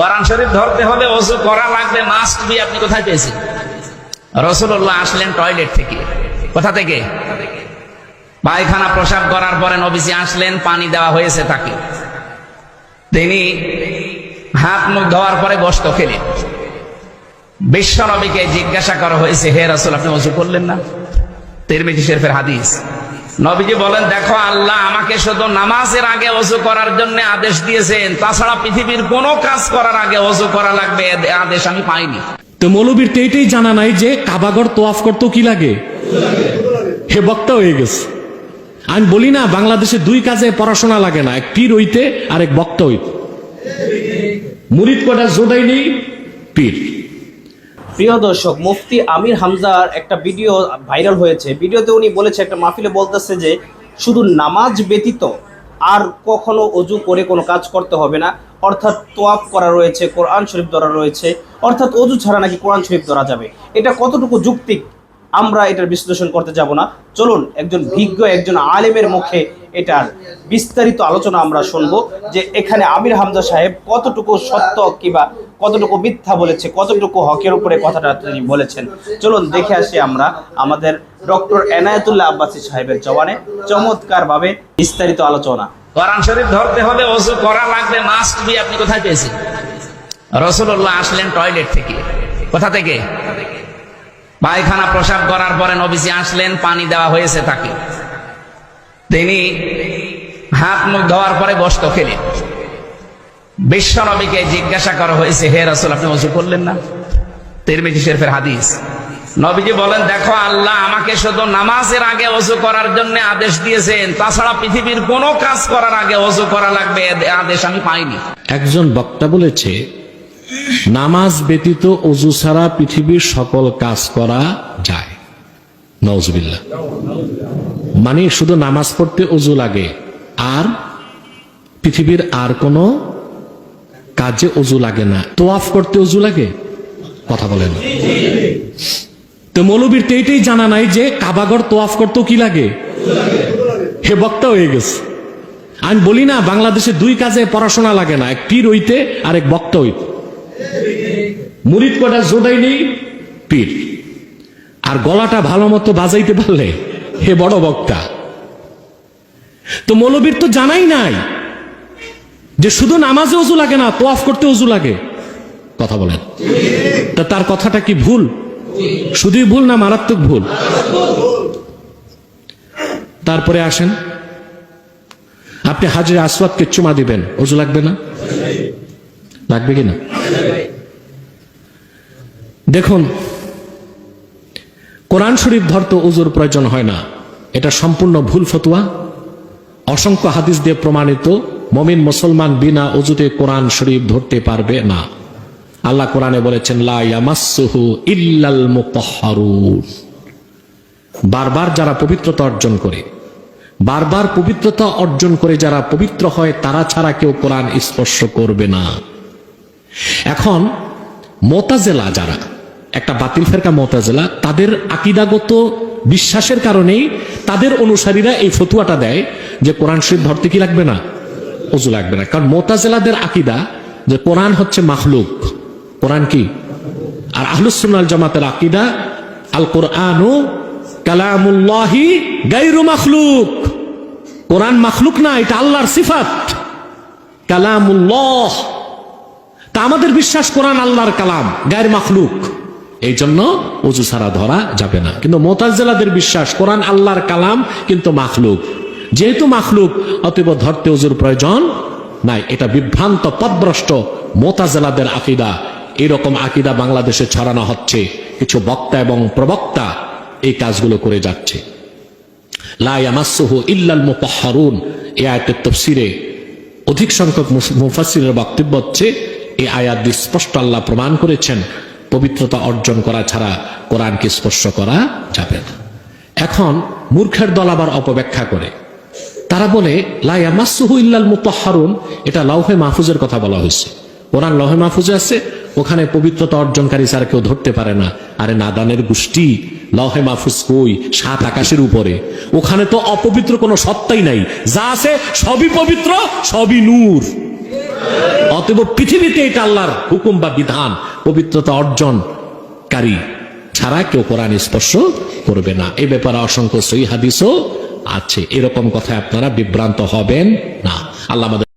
কোরআন শরীফ ধরতে হলে অজু করা লাগবে মাস্ট বি আপনি কোথায় পেয়েছেন? রসুল্লাহ আসলেন টয়লেট থেকে। কোথা থেকে? পায়খানা প্রসাব করার পরে নবীজি আসলেন, পানি দেওয়া হয়েছে তাকে। তিনি হাত মুখ ধোয়ার পরে গোস্ত খেলেন। বিশ্ব নবীকে জিজ্ঞাসা করা হয়েছে, হে রসুল, আপনি অজু করলেন না? তিরমিজি শরীফের হাদিস। নবীজি বলেন, দেখো, আল্লাহ আমাকে শুধু নামাজের আগে অজু করার জন্য আদেশ দিয়েছেন। তাছাড়া পৃথিবীর কোনো কাজ করার আগে অজু করা লাগবে আদেশ আমি পাইনি। তো মৌলবীর তো এইটাই জানা নাই যে কাবাগর তোয়াফ করতেও কি লাগে? হে বক্তা হয়ে গেছে। আমি বলি না, বাংলাদেশে দুই কাজে পড়াশোনা লাগে না, এক পীর হইতে আর এক বক্তা হইতে। মুরিদ কটা জোটাই নেই, পীর। প্রিয় দর্শক, মুফতি আমির হামজার একটা ভিডিও ভাইরাল হয়েছে। ভিডিওতে উনি বলেছে, একটা মাহফিলে বলতেছে যে, শুধু নামাজ ব্যতীত আর কখনো অজু করে কোনো কাজ করতে হবে না। অর্থাৎ তোয়াফ করা রয়েছে, কোরআন শরীফ ধরা রয়েছে। অর্থাৎ অজু ছাড়া নাকি কোরআন শরীফ ধরা যাবে? এটা কতটুকু যুক্তিক আমরা এটার বিশ্লেষণ করতে যাব না। চলুন, একজন ভিজ্ঞ, একজন আলেমের মুখে এটার বিস্তারিত আলোচনা আমরা শুনব যে এখানে আমির হামজা সাহেব কতটুকু সত্য কিংবা কতটুকু মিথ্যা বলেছে, কতটুকু হকের উপরে কথাটা তিনি বলেছেন। চলুন দেখে আসি আমরা আমাদের ডক্টর এনায়েতুল্লাহ আব্বাসী সাহেবের জবানে চমৎকার ভাবে বিস্তারিত আলোচনা। কোরআন শরীফ ধরতে হলে অজু করা লাগবে মাস্ট বি আপনি কোথায় পেয়েছেন? রসুল্লাহ আসলেন টয়লেট থেকে। কোথা থেকে? পায়খানা প্রসাব করার পরে নবীজি আসলেন, পানি দেওয়া হয়েছে তাকে। তিনি হাত মুখ ধোয়ার পরে গোস্ত খেলেন বিশ্ব নবীকে জিজ্ঞাসা করা হয়েছে, হে রসুল, আপনি অজু করলেন না? তিরমিজি শরীফের হাদিস। নবীজি বলেন, দেখো, আল্লাহ আমাকে শুধু নামাজের আগে অজু করার জন্য আদেশ দিয়েছেন। তাছাড়া পৃথিবীর কোনো কাজ করার আগে অজু করা লাগবে আদেশ আমি পাইনি। একজন বক্তা বলেছে, নামাজ ব্যতীত অজু ছাড়া পৃথিবীর সকল কাজ করা যায়। নজবিল্লা মানে শুধু নামাজ পড়তে অজু লাগে। আর পৃথিবীর আর কোনো কাজে অজু লাগে না। তোয়াফ করতে অজু লাগে? কথা বলেন। তো মৌলবীর তো এইটাই জানা নাই যে কাবাগর তোয়াফ করতেও কি লাগে? হে বক্তা হয়ে গেছে। আমি বলি না, বাংলাদেশে দুই কাজে পড়াশোনা লাগে না, এক পীর হইতে আর এক বক্তা হইতে। মুরিদ কটা জোটাই নেই, পীর। আর গলাটা ভালো মতো বাজাইতে পারলে হে বড় বক্তা, তো মৌলবীর তো জানাই নাই যে শুধু নামাজে অজু লাগে না তোয়াফ করতে অজু লাগে। কথা বলেন। তা তার কথাটা কি ভুল? শুধুই ভুল না মারাত্মক ভুল? তারপরে আসেন। আপনি হাজির আসওয়াদকে চুমা দিবেন, অজু লাগবে না? লাগবে কি না? দেখুন কোরআন শরীফ ধরতে উজুর প্রয়োজন হয় না। এটা সম্পূর্ণ ভুল ফতুয়া। অসংখ্য হাদিস দিয়ে প্রমাণিত, মমিন মুসলমান বিনা অজুতে কোরআন শরীফ ধরতে পারবে না। আল্লাহ কোরআনে বলেছেন ইল্লাল বারবার যারা পবিত্রতা অর্জন করে, বারবার পবিত্রতা অর্জন করে যারা পবিত্র হয়, তারা ছাড়া কেউ কোরআন স্পর্শ করবে না। এখন মোতাজেলা যারা একটা বাতিল ফেরকা মতাজেলা, তাদের আকিদাগত বিশ্বাসের কারণেই তাদের অনুসারীরা এই ফতুয়াটা দেয় যে কোরআন শরীফ ধরতে কি লাগবে না? অজু লাগবে না। কারণ মোতাজেলাদের আকিদা যে কোরআন হচ্ছে মাখলুক। কোরআন কি? আর আহলুসুন্নাল জামাতের আকিদা আল কোরআনু কালামুল্লাহি গাইরু মাখলুক। কোরআন মাখলুক না, এটা আল্লাহর সিফাত। কালামুল্লাহ। তা আমাদের বিশ্বাস কোরআন আল্লাহর কালাম, গায়ের মাখলুক। এই জন্য অজু ছাড়া ধরা যাবে না। কিন্তু মোতাজেলাদের বিশ্বাস, কোরআন আল্লাহর কালাম কিন্তু মাখলুক। যেহেতু মাখলুক অতীব ধরতে অজুর প্রয়োজন নাই। এটা বিভ্রান্ত পদভ্রষ্ট মোতাজেলাদের আকিদা। এরকম আকিদা বাংলাদেশে ছড়ানো হচ্ছে। কিছু বক্তা এবং প্রবক্তা এই কাজগুলো করে যাচ্ছে। ইল্লাল তাফসীরে অধিক সংখ্যক মুফ- মুফাসসিরের বক্তব্য হচ্ছে এই আয়াত স্পষ্ট আল্লাহ প্রমাণ করেছেন। পবিত্রতা অর্জন করা ছাড়া কোরআনকে স্পর্শ করা যাবে না। এখন মূর্খের দল আবার অপব্যাখ্যা করে। তারা বলে লাইয়ামাসুহু ইল্লাল মুতাহহারুন এটা লৌহে মাহফুজের কথা বলা হয়েছে। কোরআন লৌহে মাহফুজে আছে, ওখানে পবিত্রতা অর্জনকারী ছাড়া কেউ ধরতে পারে না। আরে নাদানের গোষ্ঠী, লৌহে মাহফুজ কই? সাত আকাশের উপরে। ওখানে তো অপবিত্র কোনো সত্তাই নাই। যা আছে সবই পবিত্র, সবই নূর। অতএব পৃথিবীতে এটা আল্লাহর হুকুম বা বিধান, পবিত্রতা অর্জন অর্জনকারী ছাড়া কেউ কোরআন স্পর্শ করবে না। এ ব্যাপারে অসংখ্য সই হাদিসও আছে। এরকম কথায় আপনারা বিভ্রান্ত হবেন না। আল্লাহ